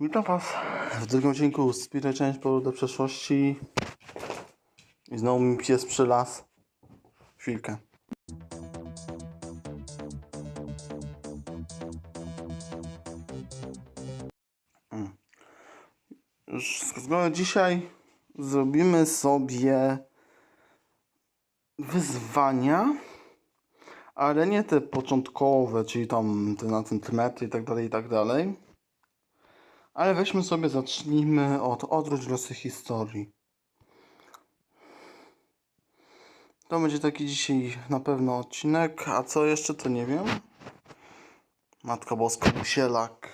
Witam Was w drugim odcinku Spirit Change Powrót do przeszłości. I znowu mi pies przy las. Chwilkę. Mm. Już z kolei dzisiaj zrobimy sobie wyzwania, ale nie te początkowe, czyli tam te na centymetry i tak dalej, i tak dalej. Ale weźmy sobie, zacznijmy od odwróć losy historii. To będzie taki dzisiaj na pewno odcinek, a co jeszcze to nie wiem. Matka Boska, Musielak.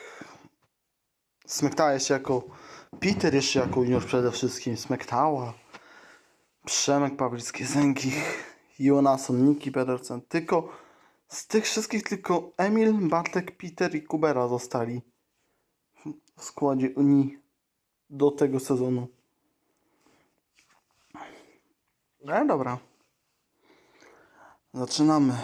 Smektała się jako Peter, jeszcze jako junior przede wszystkim. Smektała. Przemek Pawlicki, Zęgi, Jonason, Niki Pedersen. Tylko z tych wszystkich tylko Emil, Bartek, Peter i Kubera zostali w składzie Unii do tego sezonu. No dobra. Zaczynamy.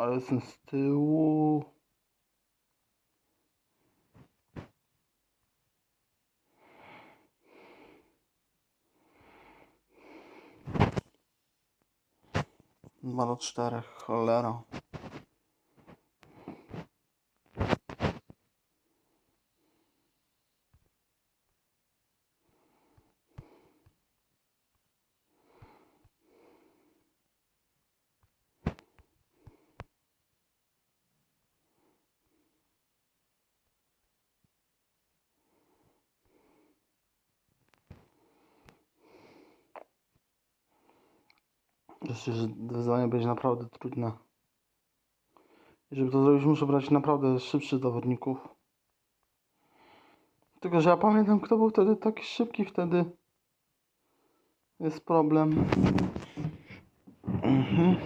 Ale jestem z tyłu. Dwa do czterech, cholera. Myślę, że wyzwanie będzie naprawdę trudne. I żeby to zrobić, muszę brać naprawdę szybszych zawodników. Tylko, że ja pamiętam, kto był wtedy taki szybki wtedy. Jest problem. Mhm.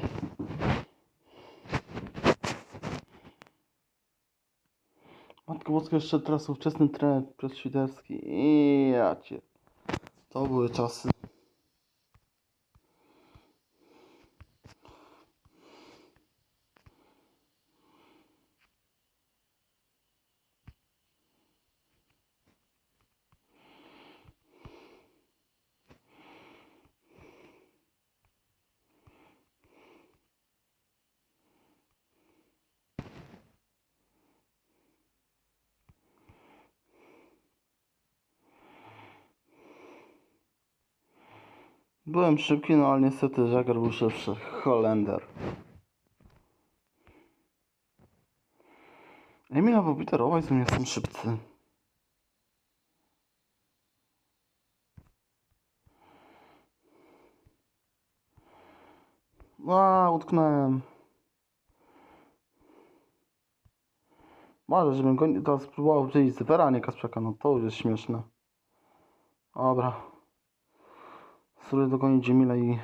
Matko Boska jeszcze teraz ówczesny trener przez Świderski. I ja cię. To były czasy. Byłem szybki, no ale niestety Jagger był szybszy. Holender. Emil albo Peter obaj są nie są szybcy. A, utknąłem. Może, żebym go teraz spróbował wziąć Zypera, a nie Kasprzaka. No to już jest śmieszne. Dobra. Spróbuję dogonić Emila i...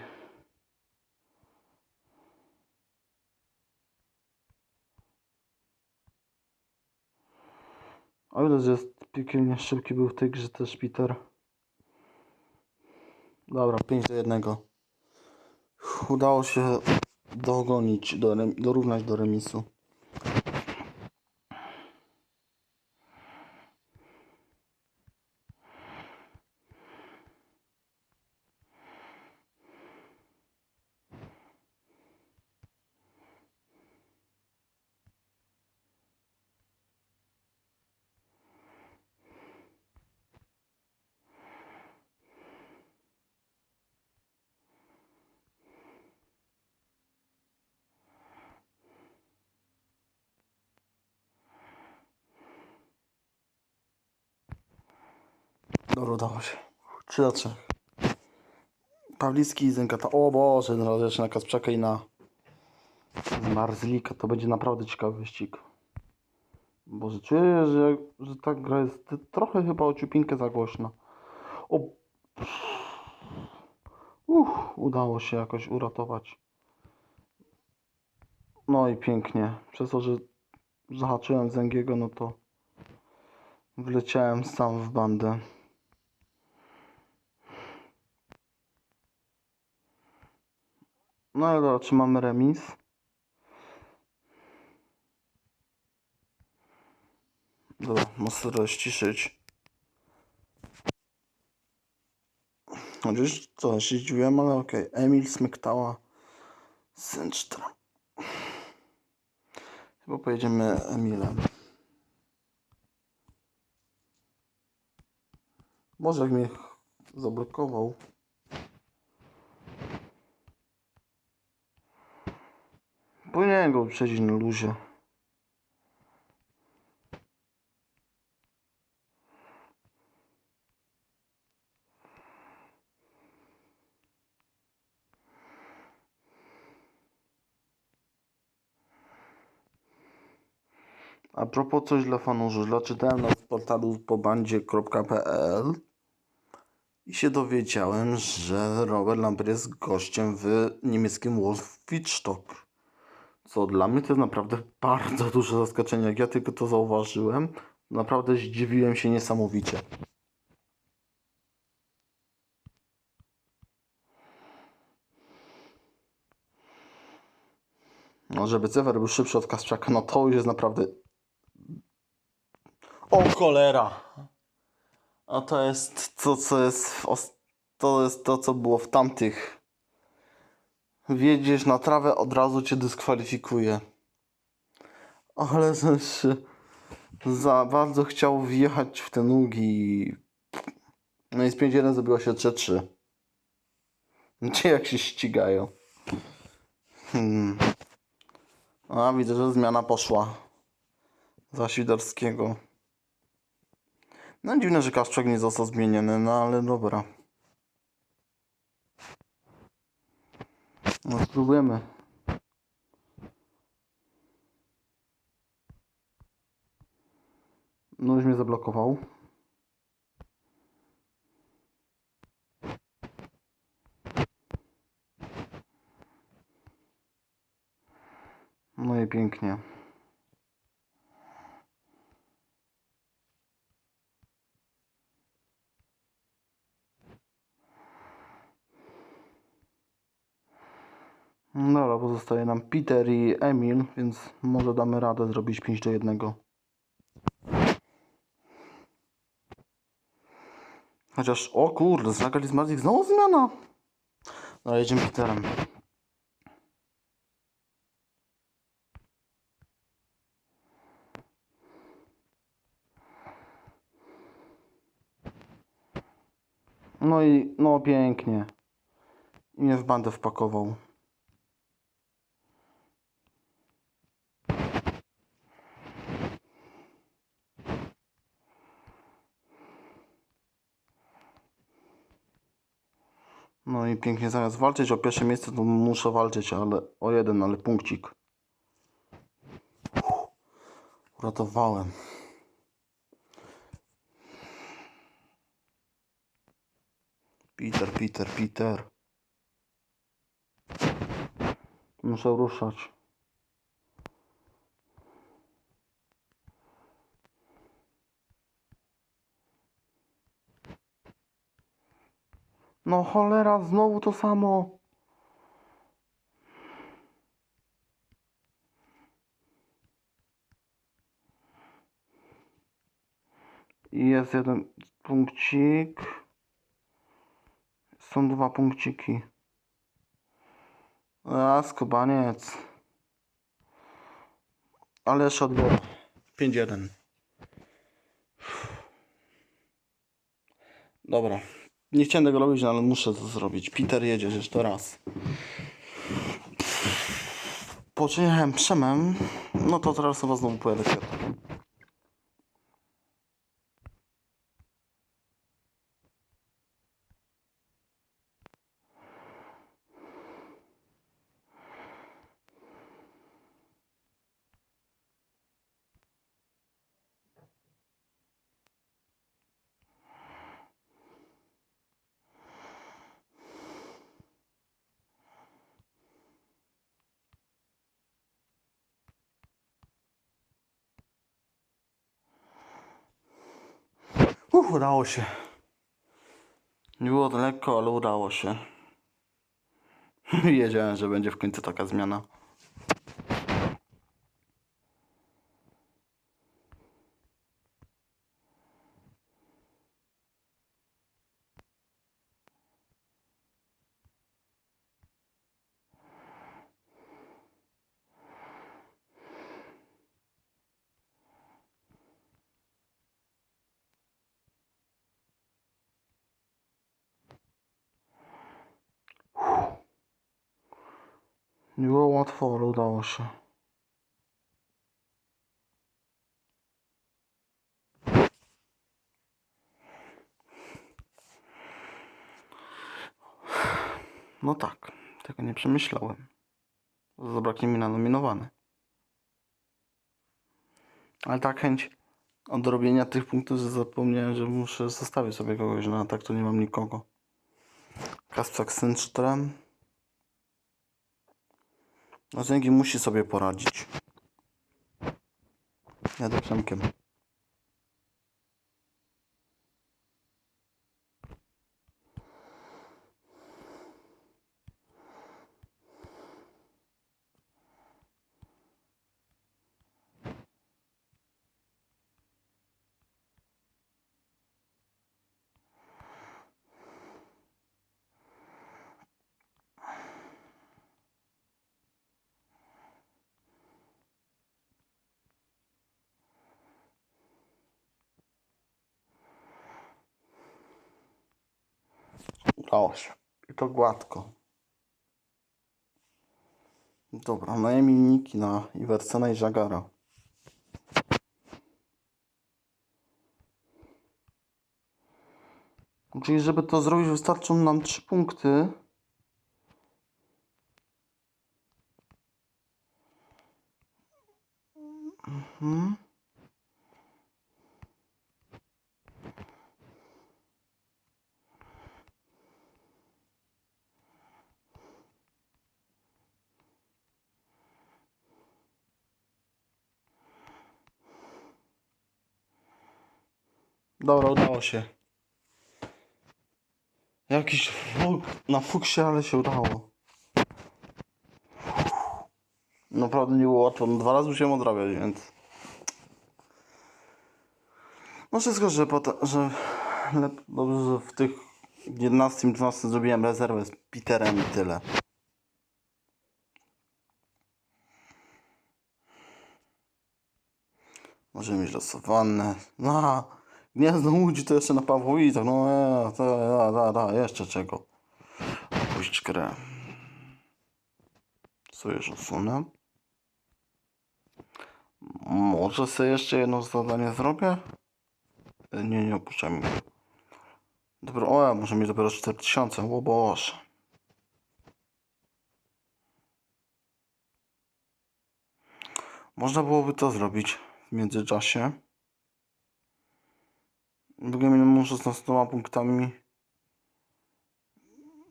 O ile jest piekielnie szybki był w tej grze też Peter. Dobra, 5 do 1. Udało się dogonić, dorównać do remisu. Dobra, udało się. 3 do 3. Pawlicki i Zęgata. O Boże, no jeszcze na Kasprzaka i na Marzlika. To będzie naprawdę ciekawy wyścig. Boże, czuję, że, że ta gra jest trochę chyba o ciupinkę za głośna. O... Uff, udało się jakoś uratować. No i pięknie. Przez to, że zahaczyłem zęgiego, no to wleciałem sam w bandę. No ale dobra, czy mamy remis? Dobra, muszę rozciszyć. Chociaż co, się zdziwiłem, ale okej. Emil Smyktała Synchtra. Chyba pojedziemy Emilem. Może jak mnie zablokował. Powinien go na luzie. A propos coś dla fanów żużla, czytałem na portalu pobandzie.pl i się dowiedziałem, że Robert Lambert jest gościem w niemieckim Wolf Wittstock. Co dla mnie to jest naprawdę bardzo duże zaskoczenie. Jak ja tylko to zauważyłem, naprawdę zdziwiłem się niesamowicie. No, żeby Cefer był szybszy od Kasprzaka, no to już jest naprawdę... O cholera! A to jest to, co jest... To jest to, co było w tamtych. Wiedziesz na trawę, od razu cię dyskwalifikuje. Ale też za bardzo chciał wjechać w te nogi. No i z 5-1 zrobiło się 3-3. Gdzie jak się ścigają. Hmm. A widzę, że zmiana poszła. Za Świderskiego. No dziwne, że Kaszczak nie został zmieniony, no ale dobra. No spróbujemy. No już mnie zablokował. No i pięknie. Dobra, pozostaje nam Peter i Emil, więc może damy radę zrobić 5 do 1. Chociaż, o kurde, z Nagalis Mazik znowu zmiana. No, jedziemy Peterem. No i, no pięknie. I mnie w bandę wpakował. No i pięknie zamiast walczyć o pierwsze miejsce, to muszę walczyć, ale o jeden, ale punkcik. Uratowałem. Peter, Peter, Peter. Muszę ruszać. No cholera, znowu to samo. I jest jeden punkcik. Są dwa punkciki. A, skubaniec. Ale jeszcze odbiło. 5-1. Dobra. Nie chciałem tego robić, no ale muszę to zrobić. Peter jedziesz jeszcze raz. Poczyniłem przemem. No to teraz chyba znowu pojadę kwiatek. Uff, udało się. Nie było to lekko, ale udało się. Wiedziałem, że będzie w końcu taka zmiana. Było łatwo, ale udało się. No tak, tego nie przemyślałem. Zabraknie mi na nominowany. Ale tak chęć odrobienia tych punktów, że zapomniałem, że muszę zostawić sobie kogoś, no a tak to nie mam nikogo. Kasprzak z Synstrem. No Zęgi musi sobie poradzić. Jadę Przemkiem. Się. I to gładko. Dobra, najemniki na Iwersena i Żagara. Czyli żeby to zrobić wystarczą nam 3 punkty. Mhm. Dobra, udało się. Jakiś na fuksie, ale się udało. Naprawdę nie było łatwo. No, dwa razy musiałem odrabiać, więc... No wszystko, że, potem, że dobrze, że w tych 11 12 zrobiłem rezerwę z Peterem i tyle. Może mieć losowane. No, gniazdo łudzi to jeszcze na Pawłowicach. No, ja, to, ja, da, da, jeszcze czego. Opuść grę. Co już usunę? Może sobie jeszcze jedno zadanie zrobię? E, Nie, nie opuszczam go. Dobra, o, ja mieć dopiero 4000, o Boże. Można byłoby to zrobić w międzyczasie. Bogiem minimum 16 punktami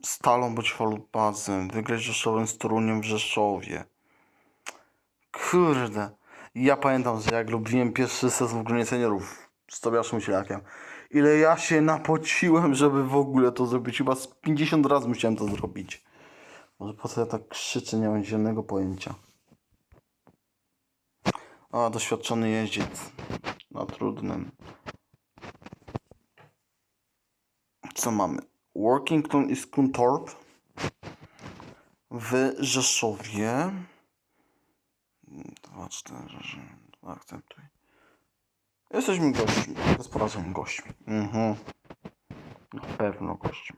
Stalą bądź Falupazem. Wygrać Rzeszowem z Toruniem w Rzeszowie. Kurde. Ja pamiętam, że jak robiłem pierwszy sezon w Gronie Seniorów z Tobiaszem Sielakiem, ile ja się napociłem, żeby w ogóle to zrobić. Chyba z 50 razy musiałem to zrobić. Może po co ja tak krzyczę, nie mam zielonego pojęcia. A, doświadczony jeździec. Na trudnym. Co mamy? Workington i Skuntorp w Rzeszowie. 2, 4, 2, akceptuj. Jesteśmy gośćmi, gospodarzem gośćmi. Mhm. Na pewno gośćmi.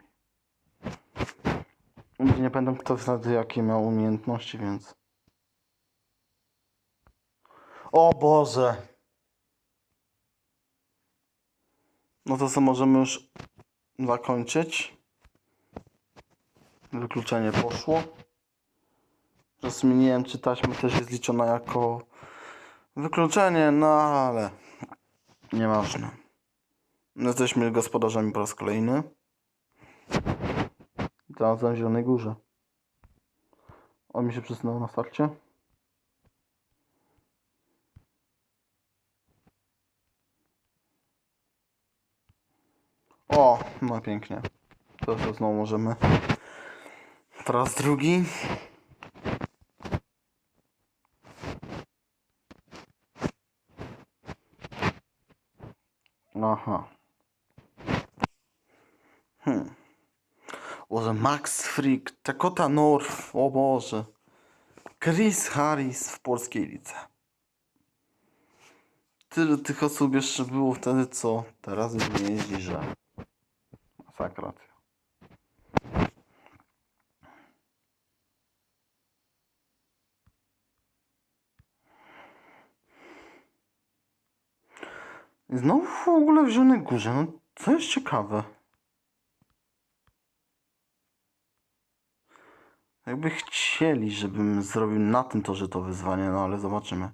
Nie pamiętam kto wtedy jakie miał umiejętności, więc... O Boże! No to co, możemy już zakończyć. Wykluczenie poszło. Wiem, czy taśma też jest liczona jako wykluczenie, no ale nieważne. Jesteśmy gospodarzami po raz kolejny. Teraz na Zielonej Górze. On mi się przesunął na starcie. No pięknie. To, to znowu możemy. Teraz drugi. Aha. Hmm. Boże, Max Frick, Dakota North, o Boże. Chris Harris w polskiej lidze. Tyle tych osób jeszcze było wtedy, co teraz już nie jeździ, że masakra. I Znowu w ogóle w Zielonej Górze, no co jest ciekawe. Jakby chcieli, żebym zrobił na tym torze to wyzwanie, no ale zobaczymy.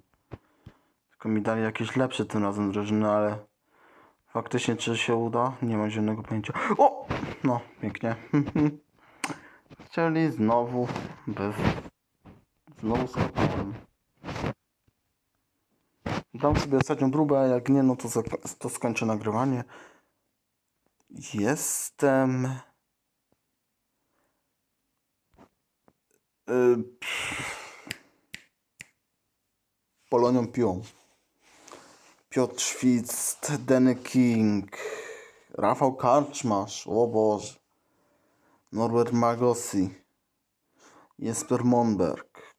Tylko mi dali jakieś lepsze tym razem drużyny, ale faktycznie czy się uda? Nie mam zielonego pojęcia. O! No, pięknie. Chcieli znowu bez... Znowu skakałem. Dam sobie ostatnią próbę, jak nie, no to, to skończę nagrywanie. Jestem... Y, Polonią piłą. Piotr Świst, Denny King, Rafał Karczmasz, o Boże, Norbert Magossi, Jesper Monberg,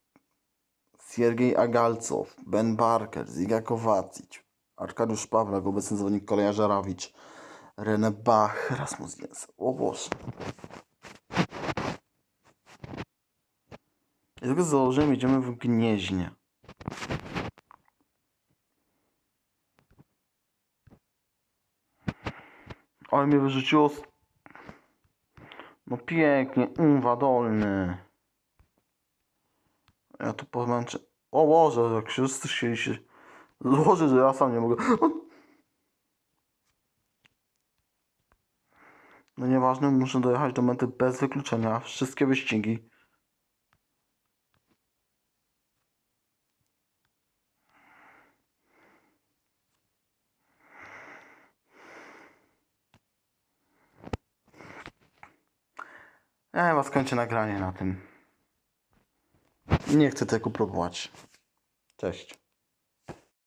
Siergiej Agalcow, Ben Barker, Ziga Kowacic, Arkadiusz Pawlak, obecny zawodnik Koleja Żarawicz, René Bach, Rasmus Jens, o Boże. Tylko z założeniem jedziemy w Gnieźnie. Ale mnie wyrzuciło. No pięknie, umwa dolny. Ja tu pomęczę. O Boże, jak wszyscy chcieli się złożyć, że ja sam nie mogę. No nieważne, muszę dojechać do mety bez wykluczenia. Wszystkie wyścigi. Ja chyba skończę nagranie na tym. Nie chcę tego próbować. Cześć.